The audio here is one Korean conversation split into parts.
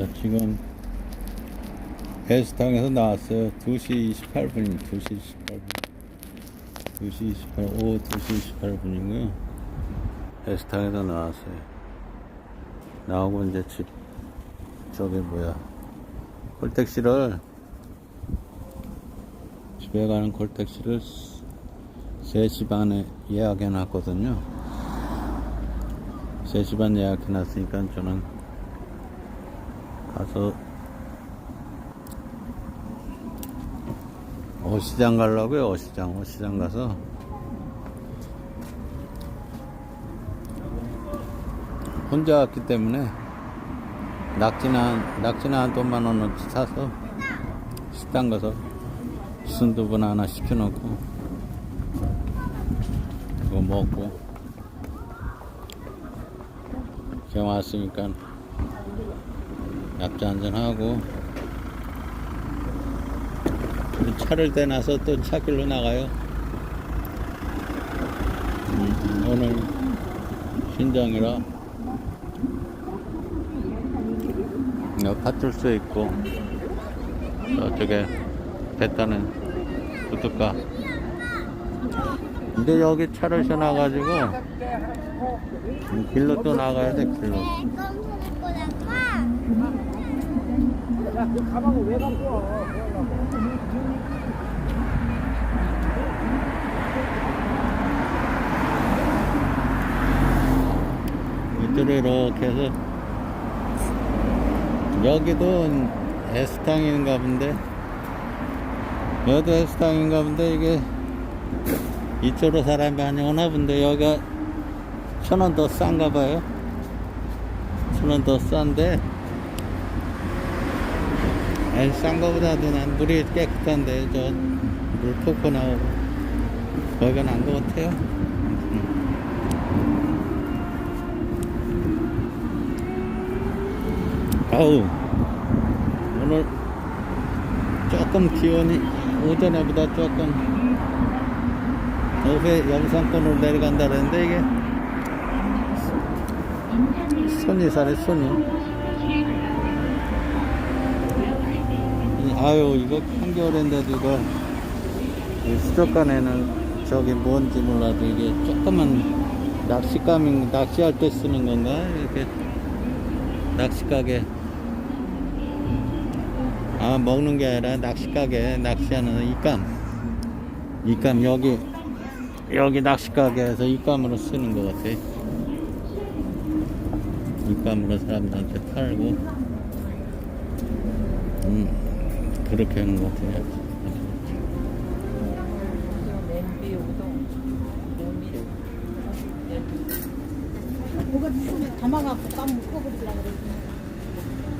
네, 지금 베스탕에서 나왔어요. 2시 28분입니다. 2시 28분. 2시 28, 오후 2시 28분이고요. 베스탕에서 나왔어요. 나오고 이제 집, 저기 뭐야, 콜택시를, 집에 가는 콜택시를 3시 반에 예약해 놨거든요. 3시 반 예약해 놨으니까 저는 가서 어시장 가려고요 어시장. 어시장 가서. 혼자 왔기 때문에 낙지나 낙지나 한 돈만 원어치 사서 식당 가서 순두부 하나 시켜놓고 그거 먹고. 지금 왔으니까 약주 한잔 하고. 우리 차를 대놔서 또 차길로 나가요. 음, 오늘 신장이라. 여기 파출소 있고 저쪽에 배 타는 부둣가. 근데 여기 차를 세놔가지고 음, 길로 또 나가야 돼 길로 야그 가방을 왜 갖고 와? 밑으로 이렇게 해서 여기도 에스탕인가 본데 여기도 에스탕인가 본데 이게 이쪽으로 사람이 많이 오나 본데 여기가 천 원 더 싼가 봐요. 천 원 더 싼데 아니 싼 거보다도 난 물이 깨끗한데 저 물 폭포 나오고 거기가 난 것 같아요 음. 아우 오늘 조금 기온이 오전에보다 조금 오후에 영상권으로 내려간다 그랬는데 이게 손이 살에 손이 아유 이거 한겨울인데도 이거 이 수족관에는 저기 뭔지 몰라도 이게 조그만 낚시감인 낚시할 때 쓰는 건가? 이렇게 낚시가게. 아 먹는 게 아니라 낚시가게 낚시하는 입감. 입감 여기 여기 낚시가게에서 입감으로 쓰는 것 같아. 입감으로 사람들한테 팔고. 음 그렇게 하는 것 같아요.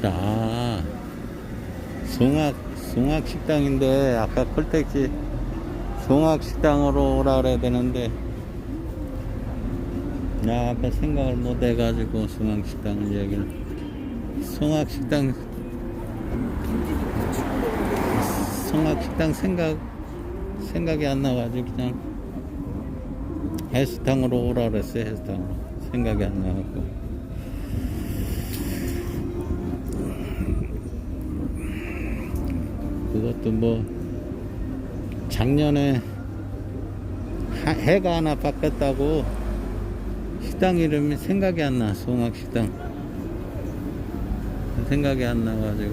자, 송악, 송악 식당인데, 아까 콜택시 송악 식당으로 오라 그래야 되는데, 나 아까 생각을 못 해가지고 송악 식당을 얘기를. 송악 식당, 송악 식당 생각, 생각이 안 나가지고 그냥 해수탕으로 오라 그랬어요, 해수탕으로. 생각이 안 나갖고. 그것도 뭐 작년에 하- 해가 하나 바뀌었다고 식당 이름이 생각이 안 나. 송악 식당. 생각이 안 나가지고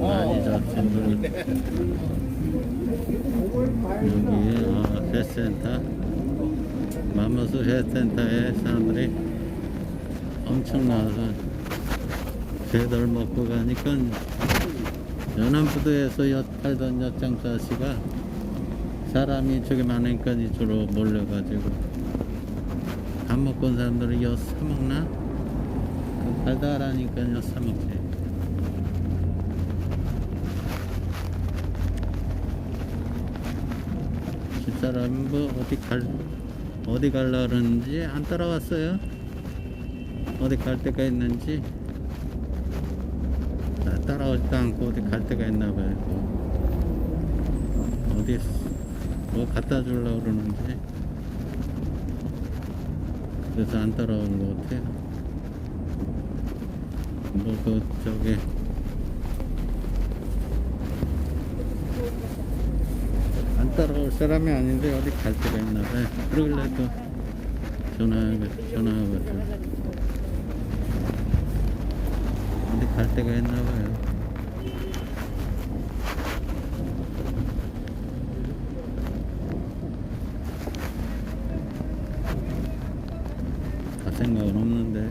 많이 잡힌 여기 어, 회센터. 마모스 회센터에 사람들이 엄청 나와서 배달 먹고 가니까 연안부두에서 엿 팔던 엿장수 아씨가 사람이 저기 많으니까 이쪽으로 몰려가지고 밥 먹고 온 사람들은 엿 사먹나? 그 달달하니까 엿 사먹지. 집사람이 뭐 어디 갈 어디 갈라 그러는지 안 따라왔어요? 어디 갈 데가 있는지? 나 따라오지도 않고 어디 갈 데가 있나 봐요 어디 뭐 갖다 주려고 그러는지. 그래서 안 따라오는 것 같아요 뭐 그 저기. 안 따라올 사람이 아닌데 어디 갈 데가 있나 봐요. 그러길래 또 전화하고 전화하고 어디 갈 데가 있나 봐요 갈 생각은 없는데